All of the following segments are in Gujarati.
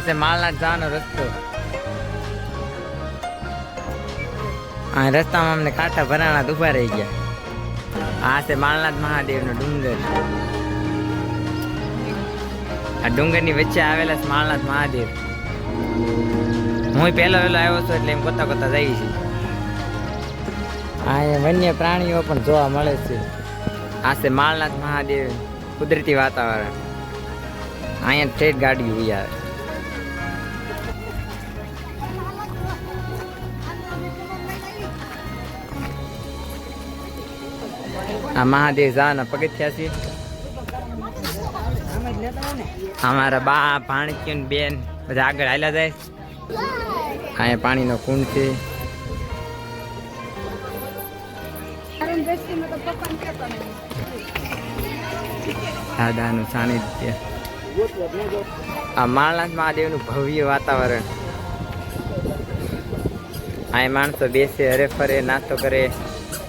છે માલનાથ જવાનો રસ્તો. આ રસ્તામાં અમને કાંઠા ભરાણા ઊભા રહી ગયા. આ છે માલનાથ મહાદેવનો ડુંગર. આ ડુંગરની વચ્ચે આવેલા માલનાથ મહાદેવ. હું પહેલો વહેલો આવ્યો છું એટલે એમ કોતા કોતા જઈ છે. અહીંયા વન્ય પ્રાણીઓ પણ જોવા મળે છે. આ છે માલનાથ મહાદેવ કુદરતી વાતાવરણ. અહીંયા ઠેઠ ગાડી ઊભી આવે. આ મહાદેવ જાના પગથિયા છે. અમારા બા ભાણકી બેન બધા આગળ હાલ્યા જાય. અહીંયા પાણીનો કુંડ છે. દાદાનું સાનિધ્ય. આ માળનાથ મહાદેવનું ભવ્ય વાતાવરણ. અહીં માણસો બેસે, હરે ફરે, નાસ્તો કરે.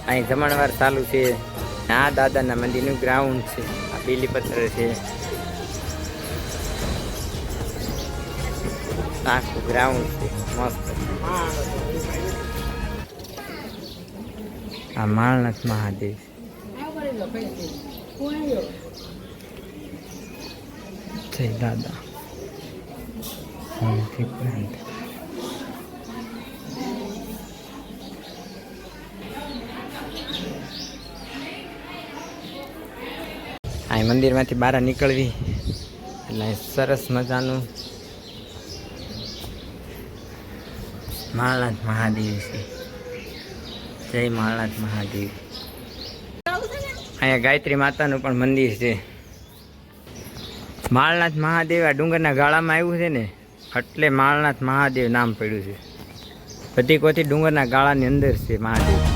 અહીં જમણવાર ચાલુ છે. આ દાદાના મંદિરનું ગ્રાઉન્ડ છે. આ બીલી પથ્થર છે. આખું ગ્રાઉન્ડ છે. મસ્ત. આ માણસ મહાદેવ. જય દાદા. આ મંદિરમાંથી બહાર નીકળવી. એટલે સરસ મજાનું માળનાથ મહાદેવ છે. જય માળનાથ મહાદેવ. અહીંયા ગાયત્રી માતાનું પણ મંદિર છે. માળનાથ મહાદેવ આ ડુંગરના ગાળામાં આવ્યું છે ને, એટલે માળનાથ મહાદેવ નામ પડ્યું છે. બધી કોથી ડુંગરના ગાળાની અંદર છે મહાદેવ.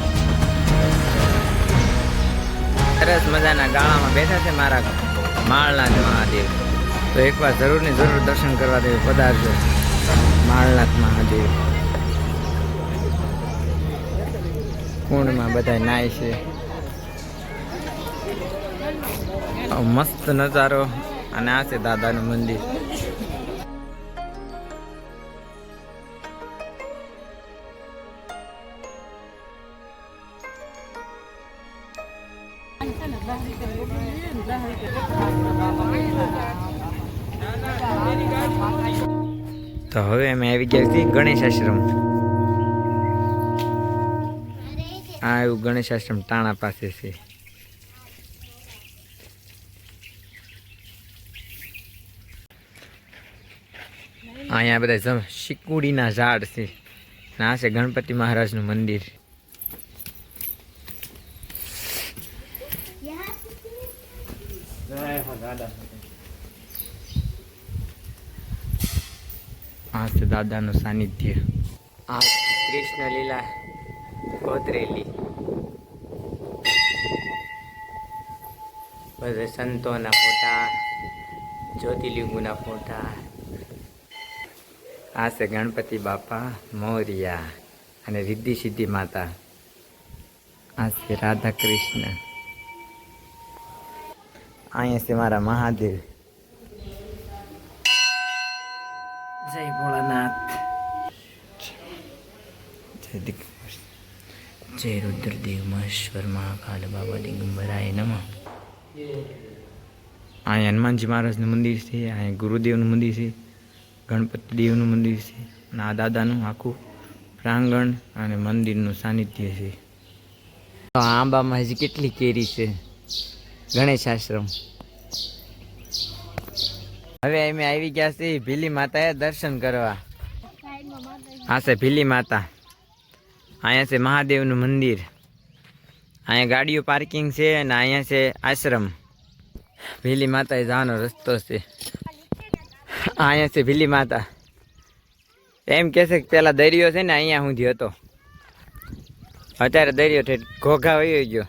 સરસ મજાના ગાળામાં બેઠા છે મારા માળનાથ મહાદેવ. તો એકવાર જરૂર ને જરૂર દર્શન કરવા દેવું પધારજો. માળનાથ મહાદેવ. કુંડમાં બધા નાય છે. મસ્ત નજારો. અને આ છે દાદાનું મંદિર. તો હવે અમે આવી ગયા છીએ ગણેશ આશ્રમ. આ એવું ગણેશ આશ્રમ ટાણા પાસે છે. અહીંયા બધા શીકુડીના ઝાડ છે. ના છે ગણપતિ મહારાજનું મંદિર. આ છે દાદાનું સાનિધ્ય. આ કૃષ્ણ લીલા ગોતરેલી બધે સંતોના ફોટા જ્યોતિલિંગુના ફોટા. આ છે ગણપતિ બાપા મોરિયા અને રિદ્ધિ સિદ્ધિ માતા. આ છે રાધા કૃષ્ણ અહીંયા છે મારા મહાદેવ. જય ભોળાનાથ. જય દિગ જય રુદ્રદેવ મહેશ્વર મહાકાલ બાબા દિગંબરાય નમઃ. અહીંયા હનુમાનજી મહારાજનું મંદિર છે અહીંયા ગુરુદેવનું મંદિર છે ગણપતિ દેવનું મંદિર છે અને આ દાદાનું આખું પ્રાંગણ અને મંદિરનું સાનિધ્ય છે. તો આંબામાં હજી કેટલી કેરી છે? ગણેશ આશ્રમ. હવે અમે આવી ગયા છીએ ભીલી માતાએ દર્શન કરવા. આ છે ભીલી માતા. અહીંયા છે મહાદેવનું મંદિર. અહીંયા ગાડીઓ પાર્કિંગ છે અને અહીંયા છે આશ્રમ. ભીલી માતાએ જવાનો રસ્તો છે. અહીંયા છે ભીલી માતા. એમ કહે છે કે પેલા દરિયો છે ને અહીંયા સુધી હતો. અત્યારે દરિયો ઠેઠ ઘોઘા વયો ગયો.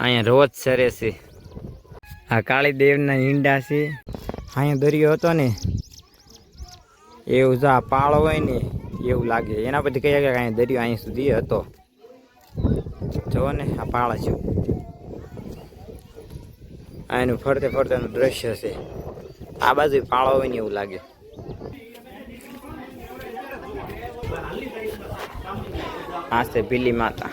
અહીંયા રોજ સરે છે. આ કાળી દેવના ઈંડા છે. અહીંયા દરિયો હતો ને, એવું જો આ પાળો હોય ને, એવું લાગે. એના પછી કહીએ કે અહીંયા દરિયો અહીં સુધી હતો. જુઓ ને, આ પાળા છે. અહીંનું ફરતે ફરતેનું દ્રશ્ય છે. આ બાજુ પાળો હોય ને એવું લાગે. આ છે પીલી માતા.